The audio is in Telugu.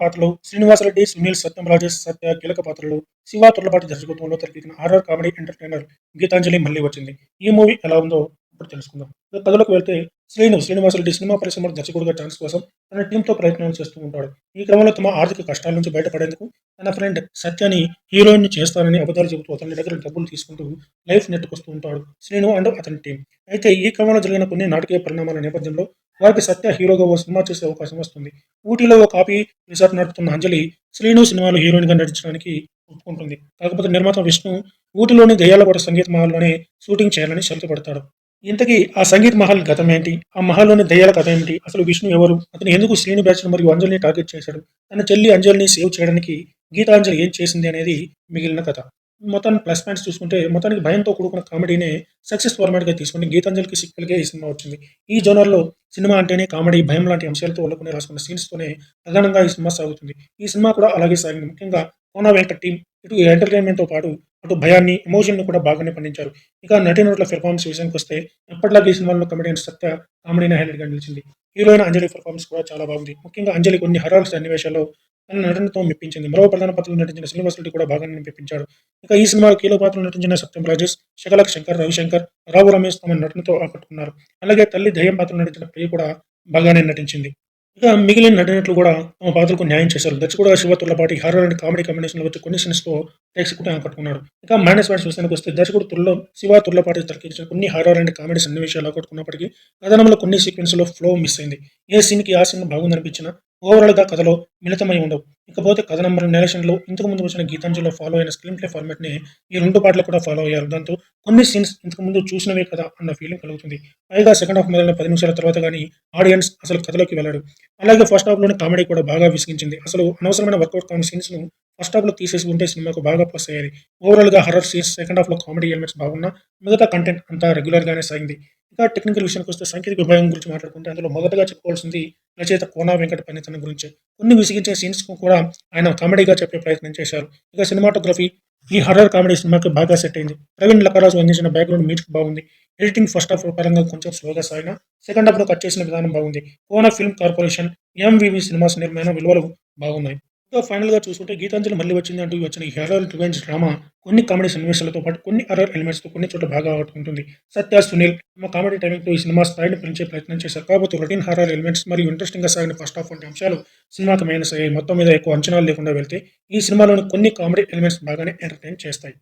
పాత్రలు శ్రీనివాసరెడ్డి సునీల్ సత్యం రాజేష్ సత్య కీలక పాత్రలు శివ తొలపాటి దర్శకత్వంలో తెరకెక్కిన హారర్ కామెడీ ఎంటర్టైనర్ గీతాంజలి మళ్ళీ వచ్చింది. ఈ మూవీ ఎలా ఉందో ఇప్పుడు తెలుసుకుందాం. ఇక కథలోకి వెళ్తే శ్రీను శ్రీనివాసరెడ్డి సినిమా పరిశ్రమలో దర్శకుడిగా ఛాన్స్ కోసం తన టీంతో ప్రయత్నాలు చేస్తూ ఉంటాడు. ఈ క్రమంలో తమ ఆర్థిక కష్టాల నుంచి బయటపడేందుకు తన ఫ్రెండ్ సత్యని హీరోయిన్ చేస్తానని అబద్ధాలు చెబుతూ అతని దగ్గర డబ్బులు తీసుకుంటూ లైఫ్ నెట్టుకొస్తూ ఉంటాడు శ్రీను అండ్ అతని టీం అయితే ఈ క్రమంలో జరిగిన కొన్ని నాటకీయ పరిణామాల నేపథ్యంలో వారికి సత్య హీరోగా ఓ సినిమా చేసే అవకాశం వస్తుంది. ఊటీలో ఓ కాపీ రిసార్ట్ నడుపుతున్న అంజలి శ్రీను సినిమాలో హీరోయిన్గా నటించడానికి ఒప్పుకుంటుంది. కాకపోతే నిర్మాత విష్ణు ఊటీలోని గయ్యాలపాట సంగీత మహల్లోనే షూటింగ్ చేయాలని షరతు పడతాడు ఇంతకీ ఆ సంగీత్ మహల్ గతం ఏంటి ఆ మహల్లోని దయ్యాల కథ ఏమిటి? అసలు విష్ణు ఎవరు? అతను ఎందుకు శ్రీని బ్యాచ్ మరియు అంజలిని టార్గెట్ చేశాడు? తన చెల్లి అంజలిని సేవ్ చేయడానికి గీతాంజలి ఏం చేసింది అనేది మిగిలిన కథ. మొత్తాన్ని ప్లస్ పాయింట్స్ చూసుకుంటే మొత్తానికి భయంతో కూడుకున్న కామెడీనే సక్సెస్ ఫార్మాట్గా తీసుకుని గీతాంజలికి సిక్వెల్గా ఈ సినిమా వచ్చింది. ఈ జోనర్లో సినిమా అంటేనే కామెడీ భయం లాంటి అంశాలతో వల్లుకుని రాసుకున్న సీన్స్తోనే ప్రధానంగా ఈ సినిమా సాగుతుంది. ఈ సినిమా కూడా అలాగే సాగింది. ముఖ్యంగా కోనా వెంకట్ టీం ఇటు ఎంటర్టైన్మెంట్తో పాటు అటు భయాన్ని ఎమోషన్ని కూడా బాగానే పండించారు. ఇక నటీనటుల పెర్ఫార్మెన్స్ విషయానికి వస్తే ఎప్పటిలాగే ఈ సినిమాలో కమెడియన్ సత్య కామెడీని హైలైట్గా నిలిచింది. హీరోయిన్ అంజలి పెర్ఫార్మెన్స్ కూడా చాలా బాగుంది. ముఖ్యంగా అంజలి కొన్ని హరాల్స్ సన్నివేశాల్లో తన నటనతో మెప్పించింది. మరో ప్రధాన పాత్రలో నటించిన శ్రీనివాస్ రెడ్డి కూడా బాగానే మెప్పించాడు. ఇక ఈ సినిమాలో కీలక పాత్రలు నటించిన సత్యం రాజేష్ శకలక్ శంకర్ రవిశంకర్ రావు రమేష్ తమ నటనతో ఆకట్టుకున్నారు. అలాగే తల్లి దయ్యం పాత్రలో నటించిన ప్రియ కూడా బాగానే నటించింది. ఇక మిగిలిన నటినట్లు కూడా తమ పాత్రకు న్యాయం చేశారు. దర్శకుడు Shiva Tullapati horror and comedy కాంబినేషన్లో వచ్చి కొన్ని సీన్స్తో ప్రేక్షకుడు ఆకట్టుకున్నారు ఇక మైనస్ పాయింట్స్ విషయానికి వస్తే దర్శకుడు తుల్లో శివ తుల్లపాటి తెరకెక్కించిన కొన్ని హారర్ అండ్ కామెడీ సన్నివేశాలు ఆకట్టుకున్నప్పటికీ కథనంలో కొన్ని సీక్వెన్స్లో ఫ్లో మిస్ అయింది. ఏ సీన్కి ఆ సీన్ బాగుందనిపించినా ఓవరాల్గా కథలో మిళితమై ఉండవు. ఇకపోతే కథ నంబర్ నేరేషన్లో ఇంతకు ముందు వచ్చిన గీతాంజలిలో ఫాలో అయిన స్క్రీన్ ప్లే ఫార్మాట్ని ఈ రెండు పాటలు కూడా ఫాలో అయ్యారు. దాంతో కొన్ని సీన్స్ ఇంతకు ముందు చూసినవే కదా అన్న ఫీలింగ్ కలుగుతుంది. పైగా సెకండ్ హాఫ్ మొదలైన పది నిమిషాల తర్వాత కానీ ఆడియన్స్ అసలు కథలోకి వెళ్ళాడు. అలాగే ఫస్ట్ హాఫ్లోని కామెడీ కూడా బాగా విసిగించింది. అసలు అనవసరమైన వర్కౌట్ కాని సీన్స్ను ఫస్ట్ హాఫ్లో తీసేసి ఉంటే సినిమాకు బాగా ప్లస్ అయ్యేది. ఓవరాల్గా హర్రర్ సీన్స్ సెకండ్ హాఫ్లో కామెడీ ఎలిమెంట్స్ బాగున్నా మిగతా కంటెంట్ అంతా రెగ్యులర్గానే సాగింది. ఇంకా టెక్నికల్ విషయానికి వస్తే సాంకేతిక విభాగం గురించి మాట్లాడుకుంటే అందులో మొదటగా చెప్పుకోవాల్సింది రచయిత కోనా వెంకట పనితనం గురించి. కొన్ని విసిగించే సీన్స్ కూడా ఆయన కామెడీగా చెప్పే ప్రయత్నం చేశారు. ఇక సినిమాటోగ్రఫీ ఈ హర్రర్ కామెడీ సినిమాకి బాగా సెట్ అయింది. ప్రవీణ్ లకరాజు అందించిన బ్యాక్గ్రౌండ్ మ్యూజిక్ బాగుంది. ఎడిటింగ్ ఫస్ట్ హాఫ్ పరంగా కొంచెం స్లోగా సాగిన సెకండ్ హాఫ్లో కట్ చేసిన విధానం బాగుంది. Kona film corporation MVV cinemas నిర్మాణ విలువలు బాగున్నాయి. ఇంకా ఫైనల్గా చూసుకుంటే గీతాంజలి మళ్ళీ వచ్చింది అంటూ వచ్చిన ఈ హెరల్ రివెంజ్ డ్రామా కొన్ని కామెడీ సన్నివేశాలతో పాటు కొన్ని అరర్ ఎలిమెంట్స్తో కొన్ని చోట్ల బాగా ఆడుకుంటుంది. సత్య సునీల్ తమ కామెడీ టైమింగ్తో ఈ సినిమా స్థాయిని పెంచే ప్రయత్నం చేశారు. కాబట్టి రొటీన్ హారర్ ఎలిమెంట్స్ మరియు ఇంట్రెస్టింగ్గా సాగిన ఫస్ట్ హాఫ్ వంటి అంశాలు సినిమాకు మైనస్ అయ్యాయి. మొత్తం మీద ఎక్కువ అంచనాలు లేకుండా వెళ్తే ఈ సినిమాలోని కొన్ని కామెడీ ఎలిమెంట్స్ బాగానే ఎంటర్టైన్ చేస్తాయి.